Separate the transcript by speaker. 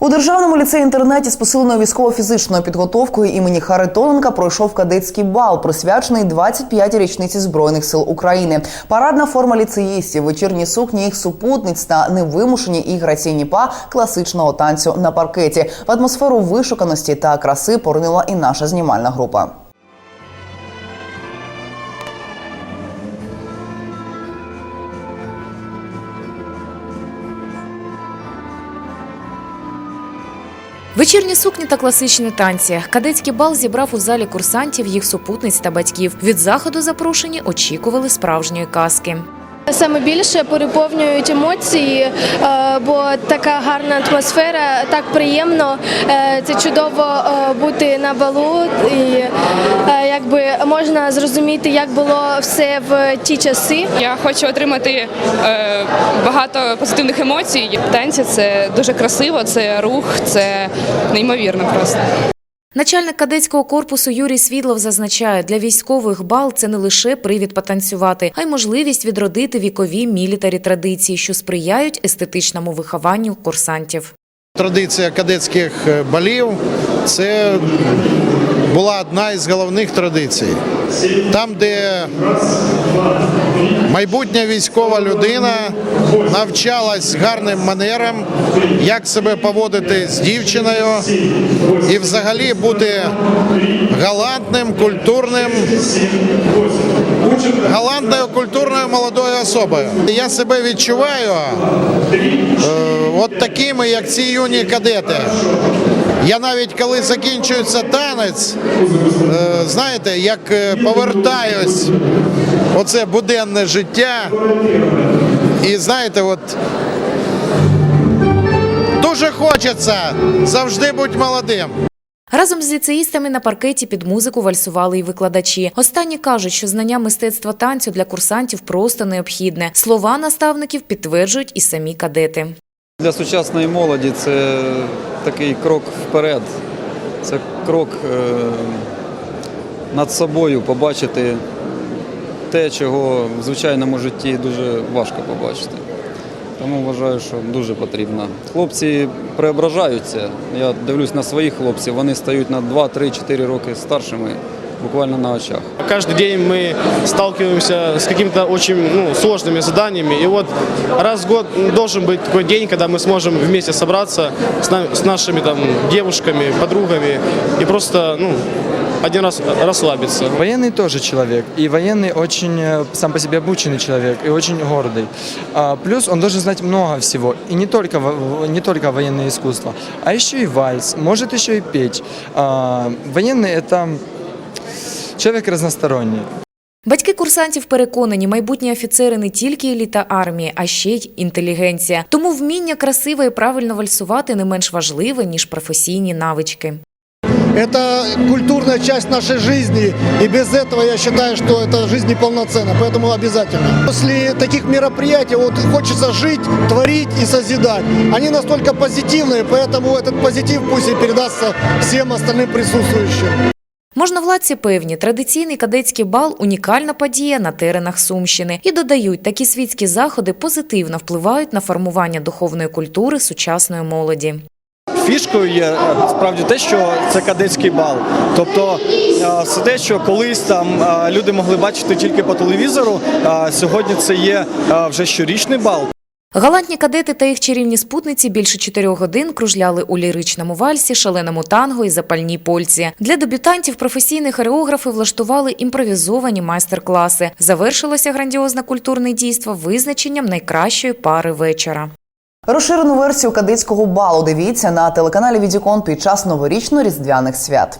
Speaker 1: У державному ліцеї-інтернаті з посиленою військово-фізичною підготовкою імені Харитоненка пройшов кадетський бал, присвячений 25-й річниці збройних сил України. Парадна форма ліцеїстів, вечірні сукні їх супутниць та невимушені і граційні па класичного танцю на паркеті. В атмосферу вишуканості та краси поринула і наша знімальна група.
Speaker 2: Вечірні сукні та класичні танці. Кадетський бал зібрав у залі курсантів, їх супутниць та батьків. Від заходу запрошені очікували справжньої казки.
Speaker 3: Саме більше переповнюють емоції, е, бо така гарна атмосфера, так приємно. Е, Це чудово е, бути на балу, і якби можна зрозуміти, як було все в ті часи.
Speaker 4: Я хочу отримати багато позитивних емоцій. Танці це дуже красиво, це рух, це неймовірно просто.
Speaker 2: Начальник кадетського корпусу Юрій Свідлов зазначає, для військових бал це не лише привід потанцювати, а й можливість відродити вікові мілітарі традиції, що сприяють естетичному вихованню курсантів.
Speaker 5: Традиція кадетських е, балів це була одна із головних традицій. Там, де майбутня військова людина навчалась гарним манерам, як себе поводити з дівчиною і взагалі бути галантним, культурним, галантною культурною молодою особою. Я себе відчуваю е, от такими, як ці юні кадети. Я навіть коли закінчується танець, е, знаєте, як е, повертаюсь оце буденне життя. І знаєте, от дуже хочеться завжди бути молодим.
Speaker 2: Разом з ліцеїстами на паркеті під музику вальсували й викладачі. Останні кажуть, що знання мистецтва танцю для курсантів просто необхідне. Слова наставників підтверджують і самі кадети.
Speaker 6: Для сучасної молоді це такий крок вперед. Це крок е, над собою побачити те, чого в звичайному житті дуже важко побачити. Тому вважаю, що дуже потрібно. Хлопці преображаються. Я дивлюсь на своїх хлопців, вони стають на 2, 3, 4 роки старшими буквально на очах.
Speaker 7: Каждый день мы сталкиваемся с какими-то очень ну, сложными заданиями. И вот раз в год должен быть такой день, когда мы сможем вместе собраться с, на- с нашими там девушками, подругами и просто ну, один раз расслабиться.
Speaker 8: Военный тоже человек, и военный очень э, сам по себе обученный человек и очень гордый. А, Плюс он должен знать много всего, и не только, не только военное искусство, а еще и вальс, может еще и петь. А, Военный – это человек разносторонний.
Speaker 2: Батьки курсантів переконані, майбутні офіцери не тільки еліта армії, а ще й інтелігенція. Тому вміння красиво і правильно вальсувати не менш важливе ніж професійні навички.
Speaker 9: Это культурная часть нашей жизни, и без этого я считаю, что эта жизнь неполноценна, поэтому обязательно. После таких мероприятий вот хочется жить, творить и созидать. Они настолько позитивные, поэтому этот позитив пусть и передастся всем остальным присутствующим.
Speaker 2: Можновладці певні, традиційний кадетський бал унікальна подія на теренах Сумщини і додають, такі світські заходи позитивно впливають на формування духовної культури сучасної молоді.
Speaker 10: Фішкою є е, справді те, що це кадетський бал. Тобто е, все те, що колись там е, люди могли бачити тільки по телевізору, сьогодні це є вже щорічний бал.
Speaker 2: Галантні кадети та їх чарівні спутниці більше чотирьох годин кружляли у ліричному вальсі, шаленому танго і запальній польці. Для дебютантів професійні хореографи влаштували імпровізовані майстер-класи. Завершилося грандіозне культурне дійство визначенням найкращої пари вечора.
Speaker 1: Розширену версію кадетського балу дивіться на телеканалі Відікон під час новорічно-різдвяних свят.